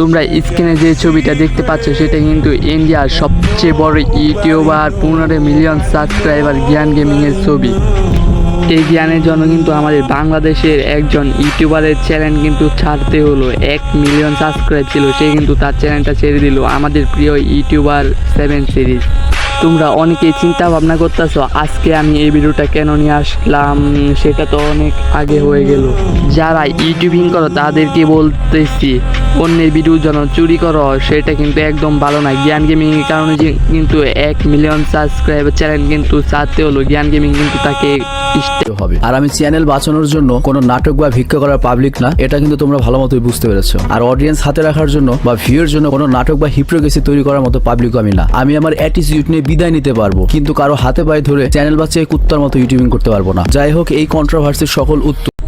তোমরা স্ক্রিনে যে ছবিটা দেখতে পাচ্ছ, সেটা কিন্তু ইন্ডিয়ার সবচেয়ে বড় ইউটিউবার, পনেরো মিলিয়ন সাবস্ক্রাইবার জ্ঞান গেমিংয়ের ছবি। এই জ্ঞানের জন্য কিন্তু আমাদের বাংলাদেশের একজন ইউটিউবারের চ্যানেল কিন্তু ছাড়তে হলো। এক মিলিয়ন সাবস্ক্রাইব ছিল, সে কিন্তু তার চ্যানেলটা ছেড়ে দিল। আমাদের প্রিয় ইউটিউবার সেভেন সিরিজ। তোমরা অনেকেই চিন্তা ভাবনা করতেছো, আজকে আমি এই ভিডিওটা কেন নিয়ে আসলাম? সেটা তো অনেক আগে হয়ে গেল। যারা ইউটিউবিং করো, তাদেরকে বলতেছি, অন্যের ভিডিও যেন চুরি করো, সেটা কিন্তু একদম ভালো না। জ্ঞান গেমিং এর কারণে যে কিন্তু এক মিলিয়ন সাবস্ক্রাইবার চ্যানেল কিন্তু চাতে হলো। জ্ঞান গেমিং কিন্তু তাকে ইষ্ট- হবে। আর আমি চ্যানেল বাঁচানোর জন্য কোনো নাটক বা ভিক্ষা করার পাবলিক না, এটা কিন্তু তোমরা ভালো মতোই বুঝতে পেরেছ। আর অডিয়েন্স হাতে রাখার জন্য বা ভিউর জন্য কোনো নাটক বা হিপ্রোগেসি তৈরি করার মতো পাবলিক আমি না। আমি আমার অ্যাটিটিউড নিয়ে বিদায় নিতে পারব, কিন্তু কারও হাতে পায়ে ধরে চ্যানেল বাঁচিয়ে কুত্তার মতো ইউটিউবিং করতে পারব না। যাই হোক, এই কন্ট্রোভার্সির সকল উত্তর।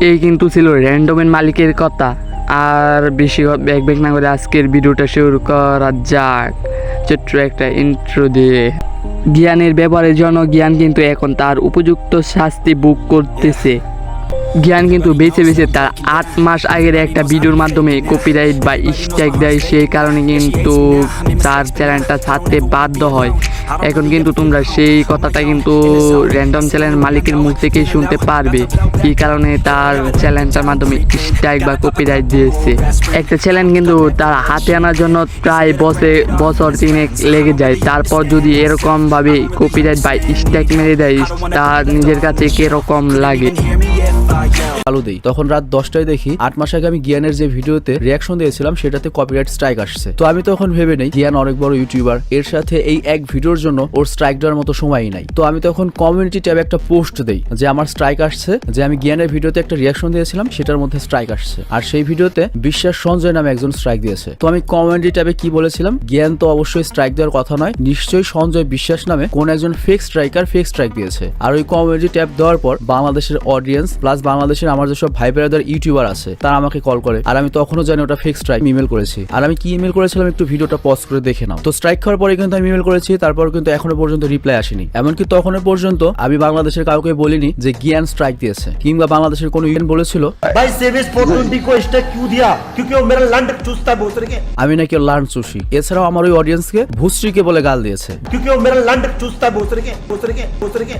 এই কিন্তু ছিল র্যান্ডমের মালিকের কথা। আর বেশি ব্যাগ ব্যাগ না করে আজকের ভিডিওটা শুরু করা যাক। ছোট্ট একটা ইন্ট্রো দিয়ে। জ্ঞানের ব্যাপারে জন্য জ্ঞান কিন্তু এখন তার উপযুক্ত শাস্তি বুক করতেছে। জ্ঞান কিন্তু বেছে বেছে তার আট মাস আগের একটা ভিডিওর মাধ্যমে কপিরাইট বা স্ট্রাইক দেয়, সেই কারণে কিন্তু তার চ্যানেলটা ছাড়তে বাধ্য হয়। এখন কিন্তু তোমরা সেই কথাটা কিন্তু র্যান্ডম চ্যানেল মালিকের মুখ থেকেই শুনতে পারবে, কি কারণে তার চ্যানেলটার মাধ্যমে স্ট্রাইক বা কপিরাইট দিয়েছে। একটা চ্যানেল কিন্তু তার হাতে আনার জন্য প্রায় বসে, বছর তিনেক লেগে যায়। তারপর যদি এরকমভাবে কপিরাইট বা স্ট্রাইক মেরে দেয়, তার নিজের কাছে কীরকম লাগে? চালু দেই। তখন রাত দশটায় দেখি আট মাস আগে আমি জ্ঞানের যে ভিডিওতে রিয়াকশন দিয়েছিলাম, সেটাতে কপিরাইট স্ট্রাইক আসছে। তো আমি তখন ভেবে নেই জ্ঞান অনেক বড় ইউটিউবার এর সাথে এই এক ভিডিওর জন্য ওর স্ট্রাইক দেওয়ার মতো সময়ই নাই। তো আমি তখন কমিউনিটি ট্যাবে একটা পোস্ট দেই, যে আমার স্ট্রাইক আসছে, যে আমি জ্ঞানের ভিডিওতে একটা রিয়াকশন দিয়েছিলাম, সেটার মধ্যে স্ট্রাইক আসছে। আর সেই ভিডিওতে বিশ্বাস সঞ্জয় নামে একজন স্ট্রাইক দিয়েছে। তো আমি কমিউনিটি ট্যাবে কি বলেছিলাম জ্ঞান তো অবশ্যই স্ট্রাইক দেওয়ার কথা নয়, নিশ্চয়ই সঞ্জয় বিশ্বাস নামে কোন একজন ফেক স্ট্রাইকার ফেক স্ট্রাইক দিয়েছে। আর ওই কমিউনিটি ট্যাব দেওয়ার পর বাংলাদেশের অডিয়েন্স প্লাস বাংলাদেশের আমার যেসব ভাই ব্রাদার ইউটিউবার আছে তারা আমাকে কল করে। আর আমি তখনও জানি ওটা ফেক স্ট্রাইক ইমেল করেছি। আর আমি কি ইমেল করেছিলাম একটু ভিডিওটা পজ করে দেখে নাও। তো স্ট্রাইক খাওয়ার পরে কিন্তু আমি ইমেল করেছি তারপর কিন্তু এখনও পর্যন্ত রিপ্লাই আসেনি। এমনকি তখনও পর্যন্ত আমি বাংলাদেশের কাউকে বলিনি যে জ্ঞান স্ট্রাইক দিয়েছে কিংবা বাংলাদেশের কোনো ইউএন বলেছিল ভাই সেভিস ফোর্টুনটি কো স্ট্রাইক কিউ দিয়া কিউকি ও মেরা লান্ড চুসতা বোতরকে আমি নাকি লান্ড চুসি এছাড়াও আমার ওই অডিয়েন্সকে ভুসরিকে বলে গাল দিয়েছে। কিউকি ও মেরা লান্ড চুসতা বোতরকে বোতরকে বোতরকে